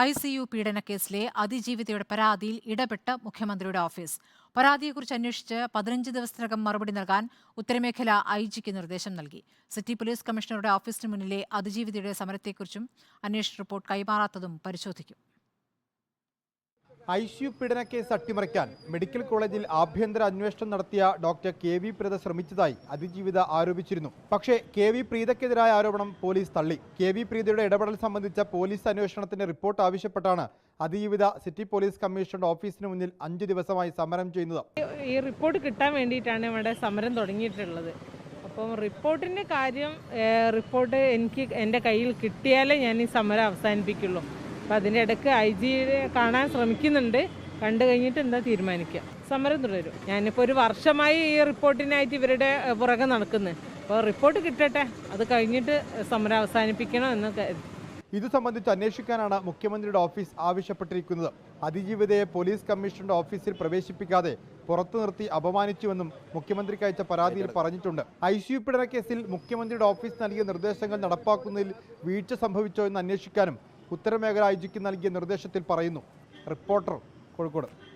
I C U പീഡനക്കേസിലെ അതിജീവിതയുടെ പരാതിയിൽ ഇടപെട്ട മുഖ്യമന്ത്രിയുടെ ഓഫീസ്. പരാതിയെക്കുറിച്ച് അന്വേഷിച്ച് പതിനഞ്ച് ദിവസത്തിനകം മറുപടി നൽകാൻ ഉത്തരമേഖല ഐ ജിക്ക് നിർദ്ദേശം നൽകി. സിറ്റി പോലീസ് കമ്മീഷണറുടെ ഓഫീസിന് മുന്നിലെ അതിജീവിതയുടെ സമരത്തെക്കുറിച്ചും അന്വേഷണ റിപ്പോർട്ട് കൈമാറാത്തതും പരിശോധിക്കും. ഐ സി യു പീഡനക്കേസ് അട്ടിമറിക്കാൻ മെഡിക്കൽ കോളേജിൽ ആഭ്യന്തര അന്വേഷണം നടത്തിയ ഡോക്ടർ കെ വി പ്രീത ശ്രമിച്ചതായി അതിജീവിത ആരോപിച്ചിരുന്നു. പക്ഷേ കെ വി പ്രീതയ്ക്കെതിരായ ആരോപണം പോലീസ് തള്ളി. കെ വി പ്രീതയുടെ ഇടപെടൽ സംബന്ധിച്ച പോലീസ് അന്വേഷണത്തിന്റെ റിപ്പോർട്ട് ആവശ്യപ്പെട്ടാണ് അതിജീവിത സിറ്റി പോലീസ് കമ്മീഷണറുടെ ഓഫീസിന് മുന്നിൽ അഞ്ചു ദിവസമായി സമരം ചെയ്യുന്നത്. ഈ റിപ്പോർട്ട് കിട്ടാൻ വേണ്ടിയിട്ടാണ് ഇവിടെ സമരം തുടങ്ങിയിട്ടുള്ളത്. അപ്പം റിപ്പോർട്ടിന്റെ കാര്യം റിപ്പോർട്ട് എനിക്ക് എന്റെ കയ്യിൽ കിട്ടിയാലേ ഞാൻ ഈ സമരം അവസാനിപ്പിക്കുള്ളൂ. അപ്പം അതിന്റെ ഇടയ്ക്ക് ഐ ജിയെ കാണാൻ ശ്രമിക്കുന്നുണ്ട്. കണ്ടു കഴിഞ്ഞിട്ട് എന്താ തീരുമാനിക്കുക. സമരം തുടരും. ഞാനിപ്പോൾ ഒരു വർഷമായി ഈ റിപ്പോർട്ടിനായിട്ട് ഇവരുടെ പുറകെ നടക്കുന്നത് അപ്പോൾ റിപ്പോർട്ട് കിട്ടട്ടെ. അത് കഴിഞ്ഞിട്ട് സമരം അവസാനിപ്പിക്കണം എന്ന് കരുതി. ഇത് സംബന്ധിച്ച് അന്വേഷിക്കാനാണ് മുഖ്യമന്ത്രിയുടെ ഓഫീസ് ആവശ്യപ്പെട്ടിരിക്കുന്നത്. അതിജീവിതയെ പോലീസ് കമ്മീഷണറുടെ ഓഫീസിൽ പ്രവേശിപ്പിക്കാതെ പുറത്തു നിർത്തി അപമാനിച്ചുവെന്നും മുഖ്യമന്ത്രിക്ക് അയച്ച പരാതിയിൽ പറഞ്ഞിട്ടുണ്ട്. ഐ സി യു പീഡനക്കേസിൽ മുഖ്യമന്ത്രിയുടെ ഓഫീസ് നൽകിയ നിർദ്ദേശങ്ങൾ നടപ്പാക്കുന്നതിൽ വീഴ്ച സംഭവിച്ചോ എന്ന് അന്വേഷിക്കാനും ഉത്തരമേഖല ഐ ജിക്ക് നൽകിയ നിർദ്ദേശത്തിൽ പറയുന്നു. റിപ്പോർട്ടർ കോഴിക്കോട്.